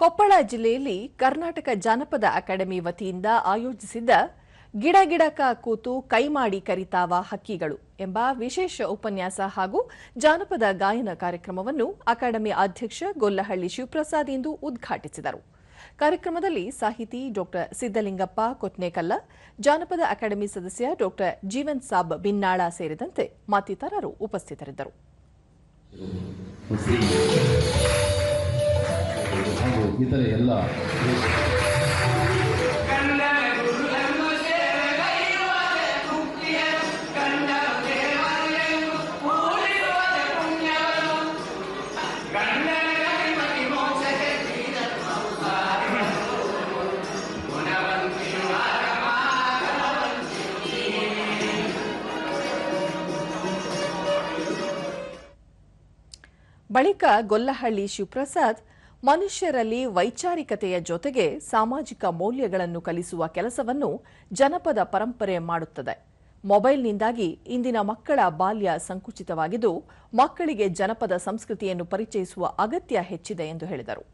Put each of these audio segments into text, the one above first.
ಕೊಪ್ಪಳ ಜಿಲ್ಲೆಯಲ್ಲಿ ಕರ್ನಾಟಕ ಜಾನಪದ ಅಕಾಡೆಮಿ ವತಿಯಿಂದ ಆಯೋಜಿಸಿದ್ದ ಗಿಡ ಗಿಡಕ ಕೂತು ಕೈಮಾಡಿ ಕರಿತಾವ ಹಕ್ಕಿಗಳು ಎಂಬ ವಿಶೇಷ ಉಪನ್ಯಾಸ ಹಾಗೂ ಜಾನಪದ ಗಾಯನ ಕಾರ್ಯಕ್ರಮವನ್ನು ಅಕಾಡೆಮಿ ಅಧ್ಯಕ್ಷ ಗೊಲ್ಲಹಳ್ಳಿ ಶಿವಪ್ರಸಾದ್ ಇಂದು ಉದ್ಘಾಟಿಸಿದರು. ಕಾರ್ಯಕ್ರಮದಲ್ಲಿ ಸಾಹಿತಿ ಡಾ ಸಿದ್ದಲಿಂಗಪ್ಪ ಕೊತ್ನೇಕಲ್ಲ, ಜಾನಪದ ಅಕಾಡೆಮಿ ಸದಸ್ಯ ಡಾ ಜೀವನ್ ಸಾಬ್ ಬಿನ್ನಾಳ ಸೇರಿದಂತೆ ಮತ್ತಿತರರು ಉಪಸ್ಥಿತರಿದ್ದರು. ಇತರೆ ಎಲ್ಲ ಬಳಿಕ ಗೊಲ್ಲಹಳ್ಳಿ ಶಿವಪ್ರಸಾದ್ ಮನುಷ್ಯರಲ್ಲಿ ವೈಚಾರಿಕತೆಯ ಜೊತೆಗೆ ಸಾಮಾಜಿಕ ಮೌಲ್ಯಗಳನ್ನು ಕಲಿಸುವ ಕೆಲಸವನ್ನು ಜನಪದ ಪರಂಪರೆ ಮಾಡುತ್ತದೆ. ಮೊಬೈಲ್ನಿಂದಾಗಿ ಇಂದಿನ ಮಕ್ಕಳ ಬಾಲ್ಯ ಸಂಕುಚಿತವಾಗಿದ್ದು, ಮಕ್ಕಳಿಗೆ ಜನಪದ ಸಂಸ್ಕೃತಿಯನ್ನು ಪರಿಚಯಿಸುವ ಅಗತ್ಯ ಹೆಚ್ಚಿದೆ ಎಂದು ಹೇಳಿದರು.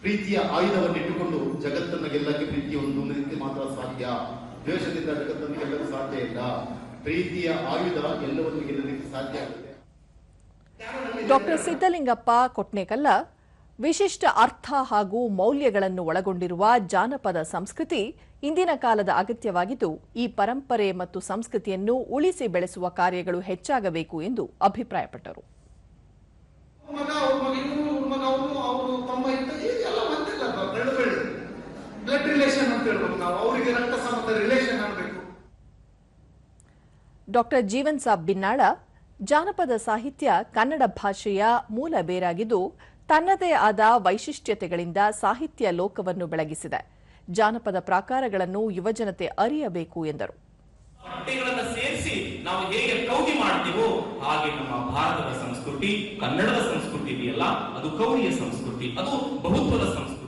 ಪ್ರೀತಿಯ ಆಯುಧವನ್ನಿಟ್ಟುಕೊಂಡು ಜಗತ್ತನ್ನು ಗೆಲ್ಲಕ್ಕೆ ಒಂದು ರೀತಿ ಮಾತ್ರ ಸಾಧ್ಯ. ದ್ವೇಷದಿಂದ ಜಗತ್ತನ್ನು ಗೆಲ್ಲಲು ಸಾಧ್ಯ ಇಲ್ಲ. ಪ್ರೀತಿಯ ಆಯುಧ ಎಲ್ಲವನ್ನು ಗೆಲ್ಲಲಿಕ್ಕೆ ಸಾಧ್ಯ ಆಗುತ್ತೆ. ಡಾಕ್ಟರ್ ಸಿದ್ದಲಿಂಗಪ್ಪ ಕೊಟ್ನೇಕಲ್ಲ, ವಿಶಿಷ್ಟ ಅರ್ಥ ಹಾಗೂ ಮೌಲ್ಯಗಳನ್ನು ಒಳಗೊಂಡಿರುವ ಜಾನಪದ ಸಂಸ್ಕೃತಿ ಇಂದಿನ ಕಾಲದ ಅಗತ್ಯವಾಗಿದ್ದು, ಈ ಪರಂಪರೆ ಮತ್ತು ಸಂಸ್ಕೃತಿಯನ್ನು ಉಳಿಸಿ ಬೆಳೆಸುವ ಕಾರ್ಯಗಳು ಹೆಚ್ಚಾಗಬೇಕು ಎಂದು ಅಭಿಪ್ರಾಯಪಟ್ಟರು. ಡಾಕ್ಟರ್ ಜೀವನ್ ಸಾಬ್ ಬಿನ್ನಾಳ ಜಾನಪದ ಸಾಹಿತ್ಯ ಕನ್ನಡ ಭಾಷೆಯ ಮೂಲ ಬೇರಾಗಿದ್ದು, ತನ್ನದೇ ಆದ ವೈಶಿಷ್ಟ್ಯತೆಗಳಿಂದ ಸಾಹಿತ್ಯ ಲೋಕವನ್ನು ಬೆಳಗಿಸಿದೆ. ಜಾನಪದ ಪ್ರಾಕಾರಗಳನ್ನು ಯುವಜನತೆ ಅರಿಯಬೇಕು ಎಂದರು. ಸೇರಿಸಿ ನಾವು ಹೇಗೆ ಕೌಗಿ ಮಾಡ್ತೀವೋ ಹಾಗೆ ನಮ್ಮ ಭಾರತದ ಸಂಸ್ಕೃತಿ, ಕನ್ನಡದ ಸಂಸ್ಕೃತಿ ಇದೆಯಲ್ಲ, ಅದು ಕೌರಿಯ ಸಂಸ್ಕೃತಿ, ಅದು ಬಹುತ್ವದ ಸಂಸ್ಕೃತಿ.